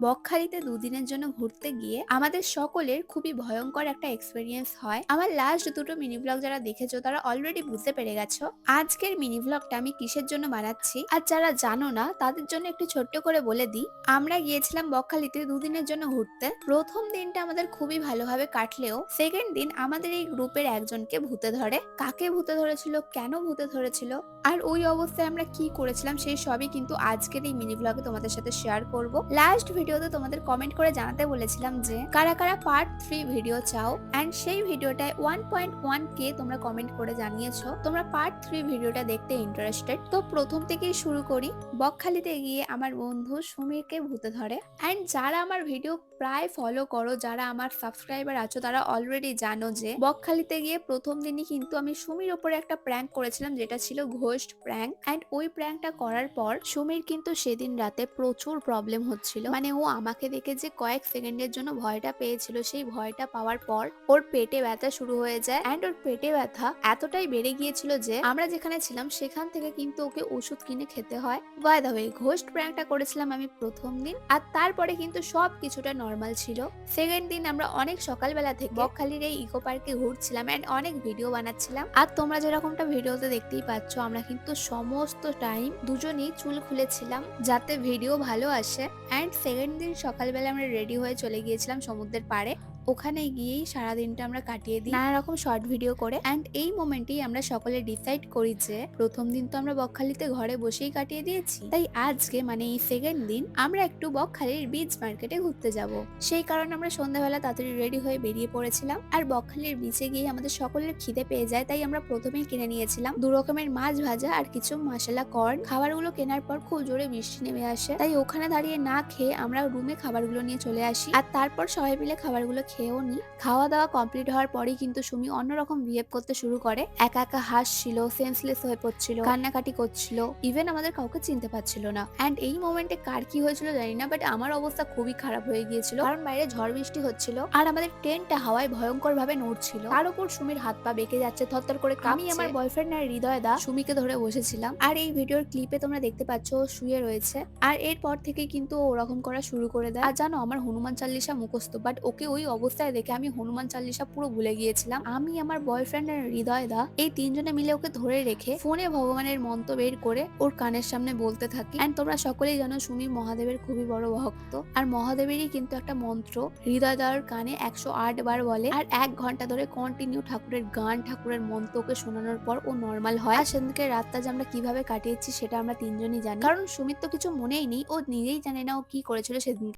বকখালিতে দুদিনের জন্য ঘুরতে গিয়ে আমাদের সকলের খুবই ভয়ঙ্কর একটা এক্সপিরিয়েন্স হয়। আমার লাস্ট দুটো মিনি ব্লগ যারা দেখেছ, তারা অলরেডি বুঝতে পেরে গেছো। আজকের মিনি ব্লগটা আমি কিসের জন্য বানাচ্ছি? আর যারা জানো না, তাদের জন্য একটু ছোট্ট করে বলে দিই। আমরা গিয়েছিলাম বকখালিতে দুদিনের জন্য ঘুরতে। প্রথম দিনটা আমাদের খুবই ভালোভাবে কাটলেও সেকেন্ড দিন আমাদের এই গ্রুপের একজনকে ভূতে ধরে। কাকে ভূতে ধরেছিল, কেন ভূতে ধরেছিল, আর ওই অবস্থায় আমরা কি করেছিলাম, সেই সবই কিন্তু আজকের এই মিনি ব্লগে তোমাদের সাথে শেয়ার করব। লাস্ট ভিডিওতে তোমাদের কমেন্ট করে জানাতে বলেছিলাম যে, কারা কারা পার্ট থ্রি ভিডিও চাও? অ্যান্ড সেই ভিডিওটায় ওয়ান পয়েন্ট ওয়ান কে তোমরা কমেন্ট করে জানিয়েছো। তোমরা পার্ট থ্রি ভিডিওটা দেখতে ইন্টারেস্টেড তো প্রথম থেকেই শুরু করি। বকখালিতে গিয়ে আমার বন্ধু সুমিরকে ভূতে ধরে। অ্যান্ড যারা আমার ভিডিও প্রায় ফলো করো, যারা আমার সাবস্ক্রাইবার আছো, তারা অলরেডি জানো যে, বকখালিতে গিয়ে প্রথম দিনই কিন্তু আমি সুমির ওপরে একটা প্র্যাঙ্ক করেছিলাম, যেটা ছিল ঘোস্ট প্র্যাঙ্ক অ্যান্ড ওই প্র্যাঙ্কটা করার পর, সুমির কিন্তু সেদিন রাতে প্রচুর প্রবলেম হচ্ছিল। মানে ও আমাকে দেখে যে কয়েক সেকেন্ডের জন্য ভয়টা পেয়েছিল, সেই ভয়টা পাওয়ার পর ওর পেটে ব্যথা শুরু হয়ে যায় অ্যান্ড ওর পেটে ব্যথা এতটাই বেড়ে গিয়েছিল যে আমরা যেখানে ছিলাম সেখান থেকে কিন্তু ওকে ওষুধ কিনে খেতে হয়। বাই দ্য ওয়ে ঘোস্ট প্র্যাঙ্কটা করেছিলাম আমি প্রথম দিন আর তারপরে কিন্তু সব কিছুটা নর্মাল ছিল। সেকেন্ড দিন আমরা অনেক সকালবেলা থেকে বকখালির এই ইকো পার্কে ঘুরছিলাম অ্যান্ড অনেক ভিডিও বানাচ্ছিলাম। আর তোমরা যেরকমটা ভিডিওতে দেখতেই পাচ্ছ, আমরা কিন্তু সমস্ত টাইম দুজনেই চুল খুলেছিলাম যাতে ভিডিও ভালো আসে অ্যান্ড সেকেন্ড দিন সকালবেলা আমরা রেডি হয়ে চলে গিয়েছিলাম সমুদ্রের পাড়ে। ওখানে গিয়েই সারা দিনটা আমরা কাটিয়ে দিই। নানা রকম শর্ট ভিডিও করে। অ্যান্ড এই মোমেন্টেই আমরা সকলে ডিসাইড করি যে, প্রথম দিন তো আমরা বকখালিতে ঘরে বসেই কাটিয়ে দিয়েছি। তাই আজকে মানে এই সেকেন্ড দিন আমরা একটু বকখালির বিচ মার্কেটে ঘুরতে যাব। সেই কারণে আমরা সন্ধ্যাবেলা তাড়াতাড়ি রেডি হয়ে বেরিয়ে পড়েছিলাম। আর বকখালির বিচে গিয়ে আমাদের সকলের খিদে পেয়ে যায়, তাই আমরা প্রথমেই কিনে নিয়েছিলাম। দু রকমের মাছ ভাজা আর কিছু মশলা কর্ন খাবারগুলো কেনার পর খুব জোরে বৃষ্টি নেমে আসে। তাই ওখানে দাঁড়িয়ে না খেয়ে আমরা রুমে খাবারগুলো নিয়ে চলে আসি। আর তারপর সবাই মিলে খাবারগুলো খেয়েও নি। খাওয়া দাওয়া কমপ্লিট হওয়ার পরেই কিন্তু সুমি অন্যরকম বিহেভ করতে শুরু করে। একা একা হাসছিল সেন্সলেস হয়ে পড়ছিল, কান্নাকাটি করছিল ইভেন আমাদের কাউকে চিনতে পারছিল না। অ্যান্ড এই মোমেন্টে কার কি হয়েছিল জানি না বাট আমার অবস্থা খুবই খারাপ হয়ে গিয়েছিল। কারণ বাইরে ঝড় বৃষ্টি হচ্ছিল আর আমাদের টেন্টটা হাওয়ায় ভয়ঙ্কর ভাবে নড়ছিল। তার উপর সুমির হাত পা বেঁকে যাচ্ছে, থরথর করে আমি আমার বয়ফ্রেন্ড আর হৃদয় দা সুমিকে ধরে বসেছিলাম। আর এই ভিডিওর ক্লিপে তোমরা দেখতে পাচ্ছ শুয়ে রয়েছে। আর এরপর থেকে কিন্তু ওরকম করা শুরু করে দেয়। আর জানো, আমার হনুমান চাল্লিশা মুখস্থ বাট ওকে ওই অবস্থায় দেখে আমি হনুমান চাল্লিশা পুরো ভুলে গিয়েছিলাম। আমি আমার বয়ফ্রেন্ড আর হৃদয় দা এই তিনজনে মিলে ওকে ধরে রেখে ফোনে ভগবানের মন্ত্র বের করে ওর কানের সামনে বলতে থাকি। অ্যান্ড তোমরা সকলেই জানো সুমি মহাদেবের খুবই বড় ভক্ত। আর মহাদেবেরই কিন্তু একটা মন্ত্র হৃদয় দার কানে একশো আট বার বলে। আর এক ঘণ্টা ধরে কন্টিনিউ ঠাকুরের গান, ঠাকুরের মন্ত্র ওকে শোনানোর পর ও নর্মাল হয়। আর সেদিনকে রাতটা যে আমরা কীভাবে কাটিয়েছি সেটা আমরা তিনজনই জানি। কারণ সুমিত তো কিছু মনেই নেই, ও নিজেই জানে না ও কি করেছিল সেদিন।